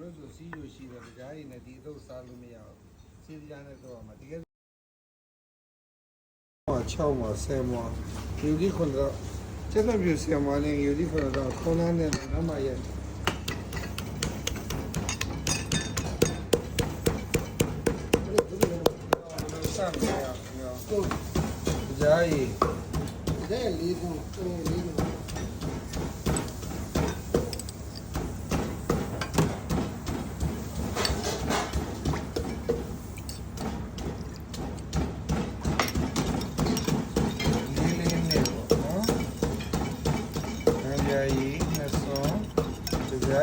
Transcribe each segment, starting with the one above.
တော်တို့ဆိုစီးယူရှိတယ်ကြားရည်နဲ့ဒီအတော့စားလို့မရဘူးစီးကြားနဲ့တော့မှာတကယ်ဟော6မှာ10မှာယူဒီခွန်တော့ကျတော့ပြ10မှာလည်းယူဒီခွန်တော့ခေါင်းနဲ့နမရဲ့စမ်းရအောင်ဟုတ်ကြားရည်ဒါလေးကိုလေးကို လေးလေးနဲ့ပေါ့နော်။တံမြာကြီးနှစ်စုံ၊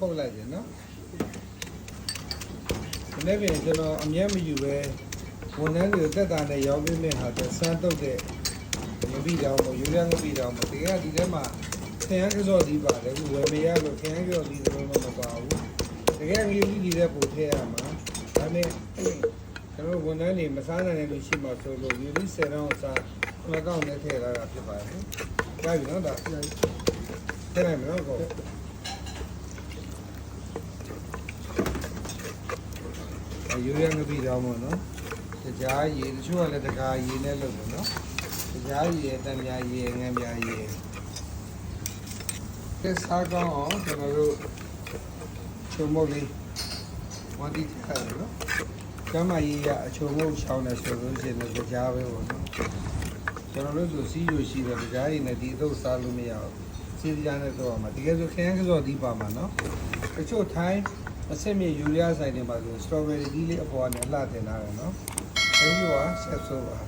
ပိတောင်းနေရက်ကြမလို့ပါဘူး။နံပြာကြီးနှစ်စုံ၊တံမြာကြီးလေးစုံ၊ကြားကြီးလေးစုံလေးလေးနှစ်နော်။ဟုတ်တယ်ကြတယ်။ထည့်ထောင်းမယ်။ငပိကိုပုတ်လိုက်တယ်နော်။ဒီနေ့ပြင်ကျွန်တော်အမျက်မယူပဲဝန်ထမ်းတွေကိုတက်တာနဲ့ရောင်းပေးမဲ့ဟာဆိုစမ်းတုတ်တဲ့ငပိတောင်းပေါ့ယူရငပိတောင်းပေါ့တကယ်ကဒီထဲမှာခရမ်းကစော့ဒီပါတယ်ခုဝယ်မရလို့ခရမ်းကြော်ဒီလိုမှမပါဘူးတကယ်ငရုတ်ဒီတဲ့ပို့ထည့်ရမှာဒါနဲ့ကျွန်တော်ဝန်ထမ်းတွေမစားနိုင်တဲ့လူရှိမှဆိုလို့ယူဒီ10တောင်းစားခဏကောင်းနဲ့ထည့်လာတာဖြစ်ပါတယ်ကြားပြီနော်ဒါထည့်လိုက်မယ်နော်ကော အယူရငပိတောင်းပေါ့နော်ကြားရည်တချို့ကလည်းတကားရည်နဲ့လုပ်တယ်နော်ကြားရည်တန်မြာရည်ငံမြာရည်ကဲစားကောင်းအောင်ကျွန်တော်တို့ချုံမုတ်လေးဝတ်တိထားရနော်ကျမကြီးကအချုံမုတ်ချောင်းနေဆိုလို့ရှိရင်လည်းကြားပဲပေါ့နော်ကျွန်တော်တို့ဆိုစီးယူရှိတယ်ကြားရည်နဲ့ဒီအတော့စားလို့မရဘူးစီးကြားနဲ့တော့မှာတကယ်ဆိုခရမ်းကစောဒီပါမှာနော်တချို့ထိုင်း အဆင့်မြယူရီးယားဆိုင်တွေမှာဆိုစတော်ဘယ်ရီဒီလေးအပေါ်ကနေလှတင်လာတယ်နော်အဲဒီကဆက်ဆိုပါ